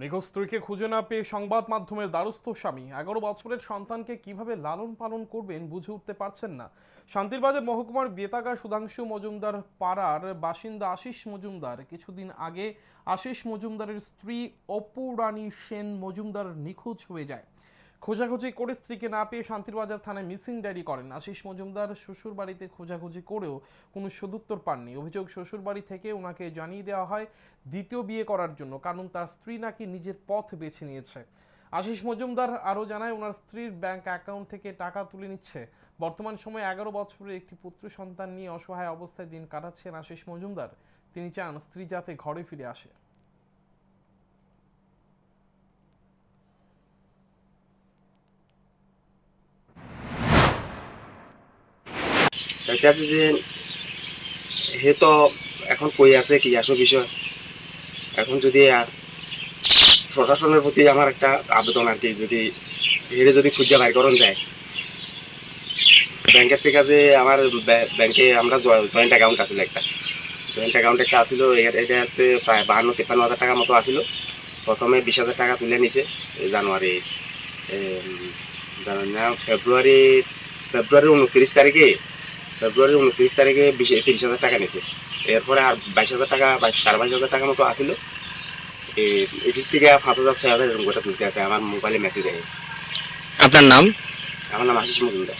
নিখোঁজ স্ত্রীকে খুঁজে না পেয়ে সংবাদ মাধ্যমের দ্বারস্থ স্বামী। এগারো বছরের সন্তানকে কীভাবে লালন পালন করবেন বুঝে উঠতে পারছেন না। শান্তির শান্তিরবাজার মহকুমার বেতাগা সুধাংশু মজুমদার পাড়ার বাসিন্দা আশিস মজুমদার। কিছুদিন আগে আশিস মজুমদারের স্ত্রী অপু রানী সেন মজুমদার নিখোঁজ হয়ে যায়। খোঁজাখুঁজি করে স্ত্রীকে না পেয়ে শান্তিরবাজার থানায় মিসিং ডায়েরি করেন আশিস মজুমদার। শ্বশুর বাড়িতে খোঁজাখুঁজি করেও কোনো সদুত্তর পাননি। অভিযোগ শ্বশুর বাড়ি থেকে ওনাকে জানিয়ে দেওয়া হয় দ্বিতীয় বিয়ে করার জন্য, কারণ তার স্ত্রী নাকি নিজের পথ বেছে নিয়েছে। আশিস মজুমদার আরও জানায়, ওনার স্ত্রীর ব্যাংক অ্যাকাউন্ট থেকে টাকা তুলে নিচ্ছে। বর্তমান সময়ে এগারো বছরের একটি পুত্র সন্তান নিয়ে অসহায় অবস্থায় দিন কাটাচ্ছেন আশিস মজুমদার। তিনি চান স্ত্রী যাতে ঘরে ফিরে আসে। চাইতে আছে যে, সে তো এখন কই আছে কি আসো বিষয়? এখন যদি প্রশাসনের প্রতি আমার একটা আবেদন আর কি, যদি হেরে যদি খুঁজে বাইর করন যায়। ব্যাংকের থেকে যে আমার ব্যা- ব্যাংকে আমরা জয়েন্ট অ্যাকাউন্ট আছিল একটা। জয়েন্ট অ্যাকাউন্ট একটা আছিল, এ- এটাতে প্রায় বাহান্ন, তিপ্পান্ন হাজার টাকা মতো আছিল। প্রথমে বিশ হাজার টাকা তুলে নিছে জানুয়ারি জানুয়ারি না, ফেব্রুয়ারি, ফেব্রুয়ারির উনত্রিশ তারিখে ফেব্রুয়ারির উনত্রিশ তারিখে বিশ তিরিশ হাজার টাকা নিছে এরপরে আর বাইশ হাজার টাকা বাইশ সাড়ে বাইশ হাজার টাকা মতো আসিল। এটির থেকে পাঁচ হাজার ছয় হাজার এরকম করে তুলতে আছে। আমার মোবাইলে মেসেজ আছে আপনার নাম? আমার নাম আশিস মজুমদার।